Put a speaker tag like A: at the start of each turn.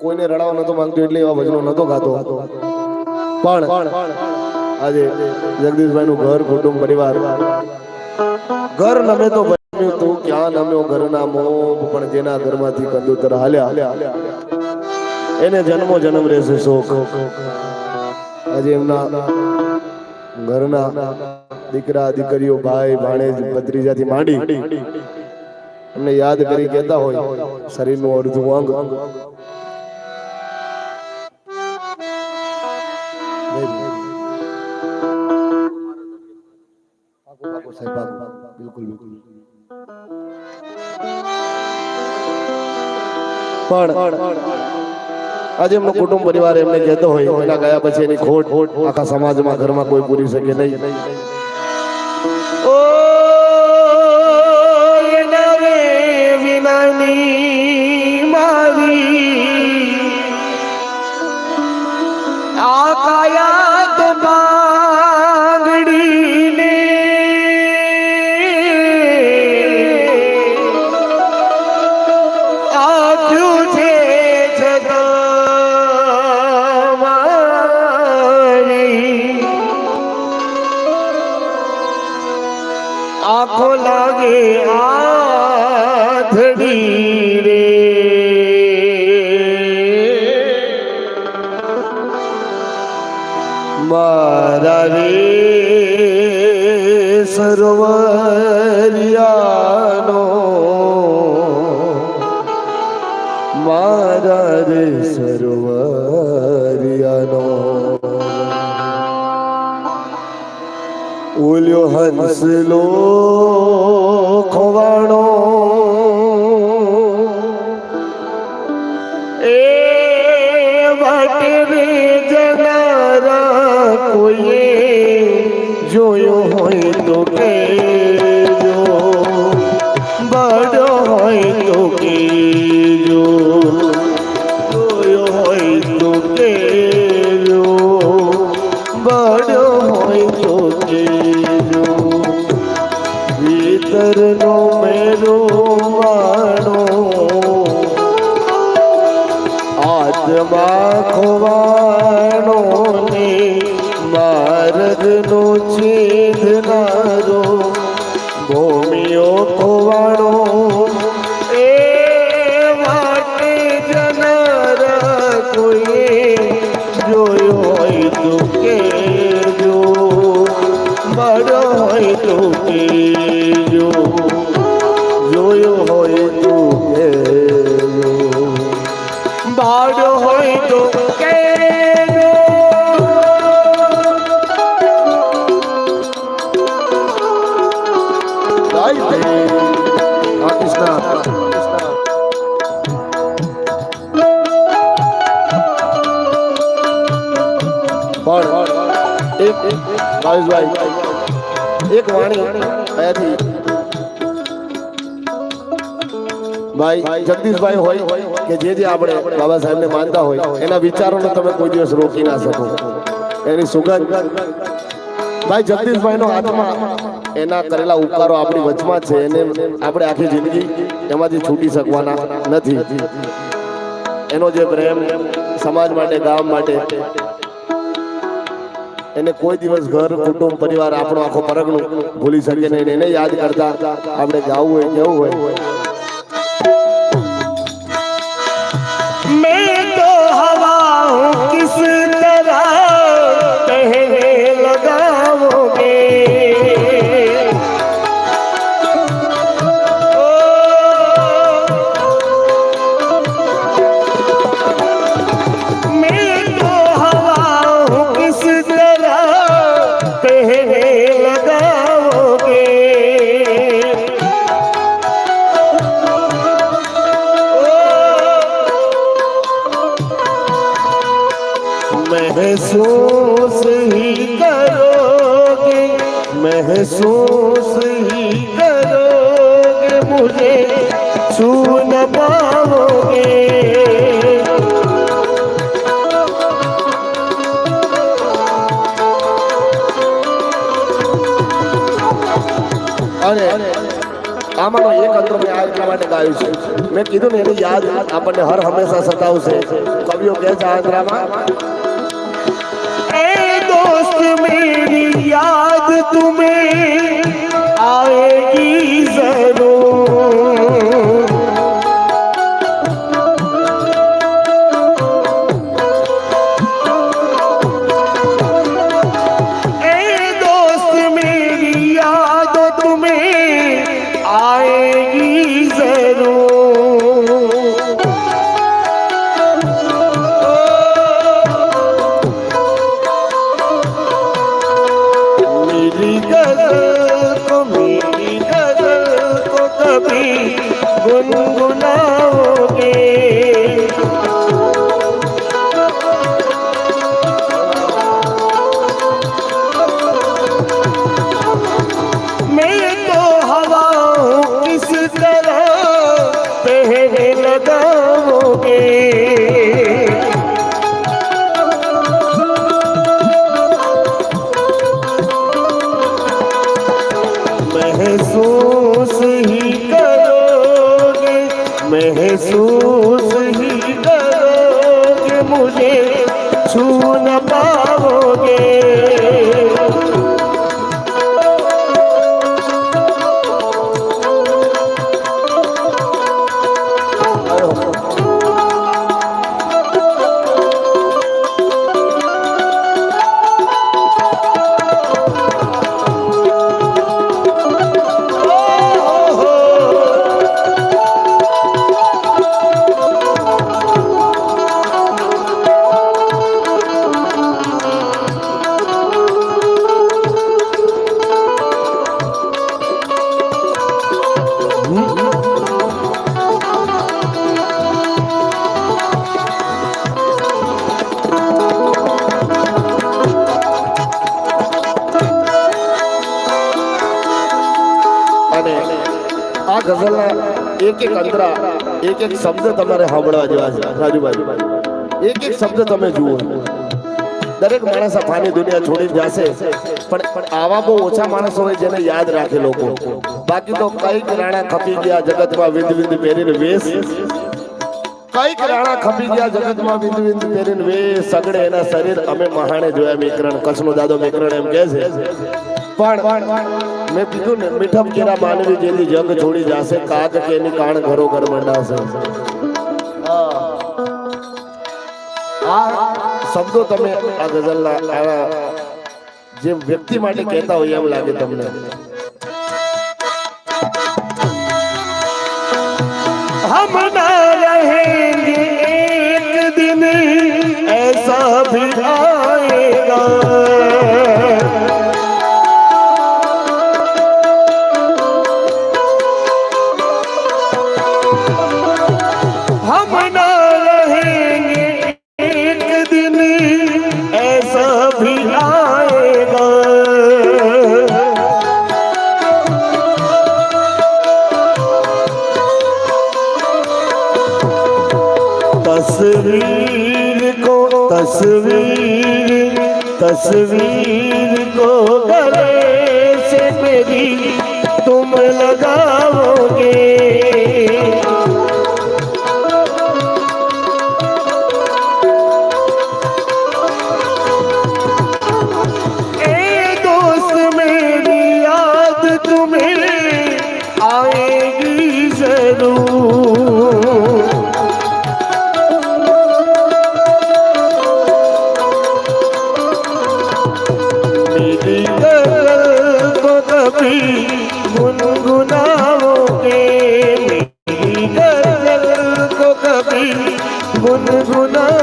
A: કોઈને રડાવા નતો માંગતો એટલે એવા ભજનો નતો ગાતો પણ આજે જગદીશભાઈ નું ઘર, કુટુંબ, પરિવાર. ઘર નમે તો તું ક્યાં નમ્યો ઘરના મોભ, પણ જેના ઘરમાંથી કંદુતર હાલ્યા. એને જન્મો જન્મ રહેશે શોખ આજે એમના ઘરના દીકરા, દીકરીઓ ભાઈ, ભાણેજ, ભત્રીજાથી માંડી. એમને યાદ કરી કહેતા હોય, શરીરનું અડધું અંગ. પણ આજે એમનો કુટુંબ પરિવાર એમને કહેતો હોય એના ગયા પછી એની ખોટ આખા સમાજમાં, ઘરમાં કોઈ પૂરી શકે નહીં. জানি સર્વરિયાનો મારા રે સર્વરિયાનો. ઓલ્યો હંસલો તો કેજો જોયો હોય તો કેજો, બડો હોય તો કેજો. ભીતરનો મેરો માણો આત્મા ખોવાનો ને ખોવાણો તો કેજો બડો હોય તો કેજો ભાવેશભાઈ એક વાણી અહીંયાથી. ભાઈ, જગદીશભાઈ હોય કે જે જે આપણે બાબા સાહેબને માનતા હોય, એના વિચારોને તમે કોઈ દિવસ રોકી ના શકો. એની સુગંધ. ભાઈ, જગદીશભાઈનો આત્મા એના કરેલા ઉપકારો આપણી વચમાં છે, એને આપણે આખી જિંદગી એમાંથી છૂટી શકવાના નથી. એનો જે પ્રેમ સમાજ માટે, ગામ માટે એને કોઈ દિવસ ઘર, કુટુંબ, પરિવાર આપણો આખો પરગણું ભૂલી શકે નહીં એને યાદ કરતા આપણે ગાવું હોય કેવું હોય. महसूस ही करोगे मुझे छू न पाओगे અને આમ આમાંનો એક અંતરો મેં આ એટલા માટે ગાયું છે મેં કીધું ને એની યાદ આપણને હર હંમેશા સતાવશે કવિઓ કહે છે આ અંતરામાં
B: ए दोस्त मेरी याद तुम्हें आएगी महसूस ही करोगे महसूस ही करोगे मुझे छू
A: ગઝલના એક એક અંતરા, એક એક શબ્દ તમારે સાંભળવા જેવા છે, રાજુભાઈ. એક એક શબ્દ તમે જુઓ. દરેક માણસ આ ફાની દુનિયા છોડી જશે, પણ આવા બહુ ઓછા માણસો હોય જેને યાદ રાખે લોકો. બાકી તો કંઈક રાણા ખપી ગયા જગતમાં વિંદ વિંદ પહેરીને વેશ. કંઈક રાણા ખપી ગયા જગતમાં વિંદ વિંદ પહેરીને વેશ. સગડે એના શરીર અમે મહાણે જોયા, મેકરણ, કચ્છનો દાદો મેકરણ એમ કહે છે. પણ મેં કીધું ને મીઠમ કેરા માનવી જેથી જગ છોડી જશે કાગ કે એની કાણ ઘરો ઘર મંડાશે આ શબ્દો તમે આ ગઝલના જે વ્યક્તિ માટે કહેતા હોય એમ લાગે તમને.
B: हम तस्वीर तस्वीर को गले मेरी